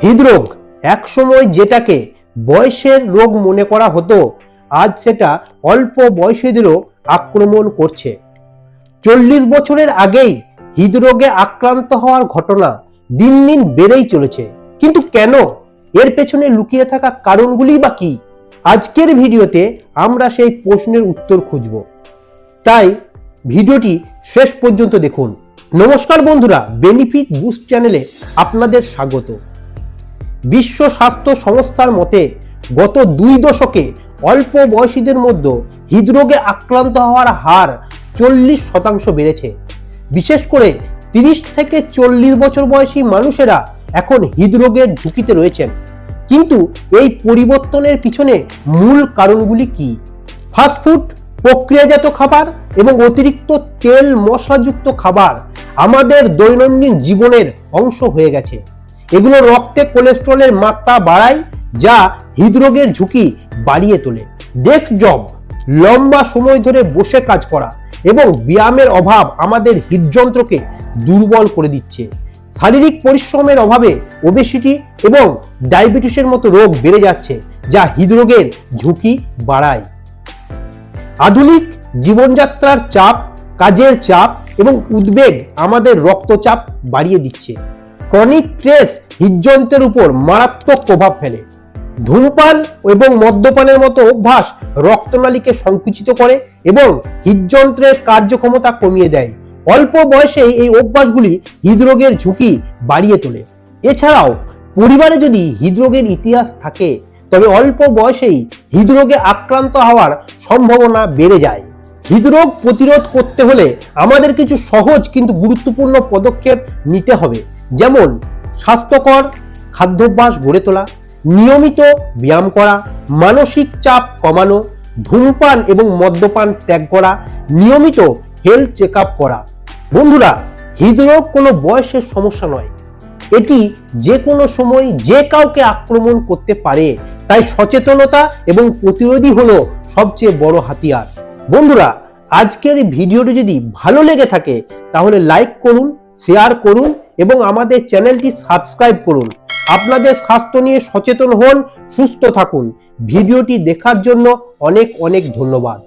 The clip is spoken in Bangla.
হৃদরোগ, একসময় যেটাকে বয়সের রোগ মনে করা হতো, আজ সেটা অল্প বয়সীদেরও আক্রমণ করছে। চল্লিশ বছরের আগেই হৃদরোগে আক্রান্ত হওয়ার ঘটনা দিন দিন বেড়েই চলেছে। কিন্তু কেন? এর পেছনে লুকিয়ে থাকা কারণগুলি বা কি? আজকের ভিডিওতে আমরা সেই প্রশ্নের উত্তর খুঁজব। তাই ভিডিওটি শেষ পর্যন্ত দেখুন। নমস্কার বন্ধুরা বেনিফিট বুস্ট চ্যানেলে আপনাদের স্বাগত। বিশ্ব স্বাস্থ্য সংস্থার মতে, গত দুই দশকে অল্প বয়সীদের মধ্যে হৃদরোগে আক্রান্ত হওয়ার হার চল্লিশ শতাংশ বেড়েছে। বিশেষ করে তিরিশ থেকে চল্লিশ বছর বয়সী মানুষেরা এখন হৃদরোগের ঝুঁকিতে রয়েছেন। কিন্তু এই পরিবর্তনের পিছনে মূল কারণগুলি কি? ফাস্টফুড প্রক্রিয়াজাত খাবার এবং অতিরিক্ত তেল মশলাযুক্ত খাবার আমাদের দৈনন্দিন জীবনের অংশ হয়ে গেছে। এগুলো রক্তে কোলেস্ট্রলের মাত্রা বাড়ায় যা হৃদরোগের ঝুঁকি বাড়িয়ে তোলে। ডেস্ক জব লম্বা সময় ধরে বসে কাজ করা এবং ব্যায়ামের অভাব আমাদের হৃদযন্ত্রকে দুর্বল করে দিচ্ছে। শারীরিক পরিশ্রমের অভাবে ওবেসিটি এবং ডায়াবেটিসের মতো রোগ বেড়ে যাচ্ছে যা হৃদরোগের ঝুঁকি বাড়ায়। আধুনিক জীবনযাত্রার চাপ, কাজের চাপ এবং উদ্বেগ আমাদের রক্তচাপ বাড়িয়ে দিচ্ছে। ক্রনিক স্ট্রেস হৃদযন্ত্রের উপর মারাত্মক প্রভাব ফেলে। ধূমপান এবং মদ্যপানের মতো অভ্যাস রক্তনালীকে সংকুচিত করে এবং হৃদযন্ত্রের কার্যক্ষমতা কমিয়ে দেয়। অল্প বয়সেই এই অভ্যাসগুলি হৃদরোগের ঝুঁকি বাড়িয়ে তোলে। এছাড়াও, পরিবারে যদি হৃদরোগের ইতিহাস থাকে, তবে অল্প বয়সেই হৃদরোগে আক্রান্ত হওয়ার সম্ভাবনা বেড়ে যায়। হৃদরোগ প্রতিরোধ করতে হলে আমাদের কিছু সহজ কিন্তু গুরুত্বপূর্ণ পদক্ষেপ নিতে হবে। যেমন স্বাস্থ্যকর, খাদ্যাভ্যাস গড়ে তোলা, নিয়মিত ব্যায়াম করা, মানসিক চাপ কমানো, ধূমপান এবং মদ্যপান ত্যাগ করা, নিয়মিত হেলথ চেক করা। বন্ধুরা, হৃদরোগ কোনো বয়সের সমস্যা নয়। এটি যে কোনো সময় যে কাউকে আক্রমণ করতে পারে, তাই সচেতনতা এবং প্রতিরোধী হলো সবচেয়ে বড় হাতিয়ার। বন্ধুরা, আজকের এই ভিডিওটি যদি ভালো লেগে থাকে, তাহলে লাইক করুন শেয়ার করুন এবং আমাদের চ্যানেলটি সাবস্ক্রাইব করুন। আপনাদের স্বাস্থ্য নিয়ে সচেতন হন, সুস্থ থাকুন। ভিডিওটি দেখার জন্য অনেক অনেক ধন্যবাদ।